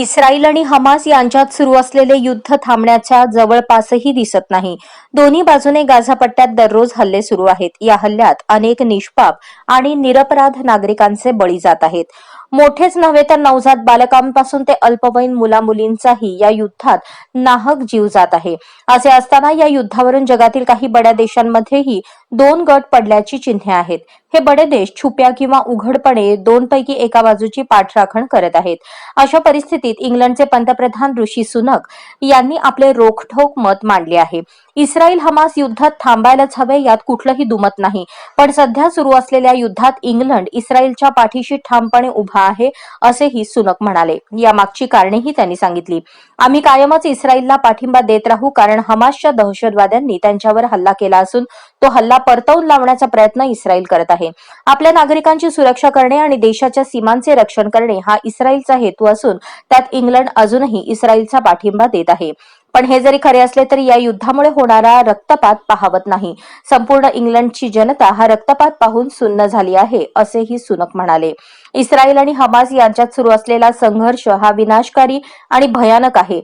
Israel आणि Hamas यांच्यात सुरू असलेले युद्ध थांबण्याच्या जवळपासही दिसत नाही. दोन्ही बाजूने गाझा पट्ट्यात दररोज हल्ले सुरू आहेत. या हल्ल्यात अनेक निष्पाप आणि निरपराध नागरिकांचे बळी जात आहेत. मोठेच नव्हे तर नवजात बालकांपासून ते अल्पवयीन मुलामुलींचाही या युद्धात नाहक जीव जात आहे. असे असताना या युद्धावरून जगातील काही बड्या देशांमध्येही दोन गट पडल्याची चिन्हे आहेत. हे बडे देश छुप्या किंवा उघडपणे दोनपैकी एका बाजूची पाठराखण करत आहेत. अशा परिस्थितीत इंग्लंडचे पंतप्रधान ऋषी सुनक यांनी आपले रोखठोक मत मांडले आहे. इस्रायल हमास युद्धात थांबायलाच हवे यात कुठलंही दुमत नाही. पण सध्या सुरू असलेल्या युद्धात इंग्लंड इस्रायलच्या पाठीशी ठामपणे उभा आहे असेही सुनक म्हणाले. यामागची कारणेही त्यांनी सांगितली. आम्ही कायमच इस्रायलला पाठिंबा देत राहू कारण हमासच्या दहशतवाद्यांनी त्यांच्यावर हल्ला केला असून तो हल्ला परतवून लावण्याचा प्रयत्न इस्रायल करत आहे. आपल्या नागरिकांची सुरक्षा करणे आणि देशाच्या सीमांचे रक्षण करणे हा इस्रायलचा हेतू असून त्यात इंग्लंड अजूनही इस्रायलचा पाठिंबा देत आहे. पण हे जरी खरे असले तरी या युद्धामुळे होणारा रक्तपात पाहवत नाही. संपूर्ण इंग्लंडची जनता हा रक्तपात पाहून सुन्न झाली आहे असेही सुनक म्हणाले. इस्रायल आणि हमास यांच्यात सुरू असलेला संघर्ष हा विनाशकारी आणि भयानक आहे.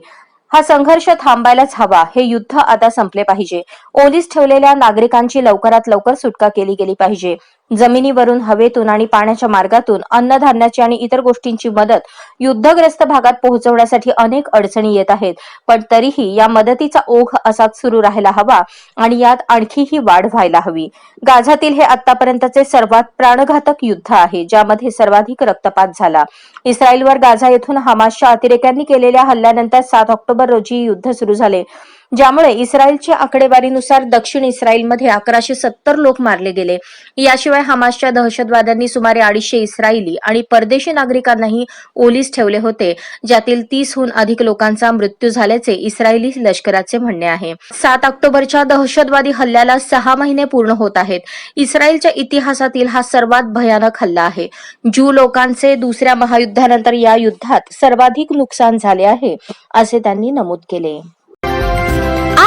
हा संघर्ष थांबायलाच हवा हे युद्ध आता संपले पाहिजे. ओलीस ठेवलेल्या नागरिकांची लवकरात लवकर सुटका केली गेली पाहिजे. जमिनीवरून हवेतून आणि पाण्याच्या मार्गातून अन्नधान्याची आणि इतर गोष्टींची मदत युद्धग्रस्त भागात पोहोचवण्यासाठी अनेक अडचणी येत आहेत. पण तरीही या मदतीचा ओघ असाच सुरू राहायला हवा आणि यात आणखीही वाढ व्हायला हवी. गाझातील हे आतापर्यंतचे सर्वात प्राणघातक युद्ध आहे ज्यामध्ये सर्वाधिक रक्तपात झाला. इस्रायलवर गाझा येथून हमासच्या अतिरेक्यांनी केलेल्या हल्ल्यानंतर सात ऑक्टोबर रोजी युद्ध सुरू झाले. ज्यामुळे इस्रायलच्या आकडेवारीनुसार दक्षिण इस्रायलमध्ये अकराशे सत्तर लोक मारले गेले. याशिवाय हमासच्या दहशतवाद्यांनी सुमारे अडीचशे इस्रायली आणि परदेशी नागरिकांनाही ओलीस ठेवले होते. ज्यातील तीसहून अधिक लोकांचा मृत्यू झाल्याचे इस्रायली लष्कराचे म्हणणे आहे. सात ऑक्टोबरच्या दहशतवादी हल्ल्याला सहा महिने पूर्ण होत आहेत. इस्रायलच्या इतिहासातील हा सर्वात भयानक हल्ला आहे. ज्यू लोकांचे दुसऱ्या महायुद्धानंतर या युद्धात सर्वाधिक नुकसान झाले आहे असे त्यांनी नमूद केले.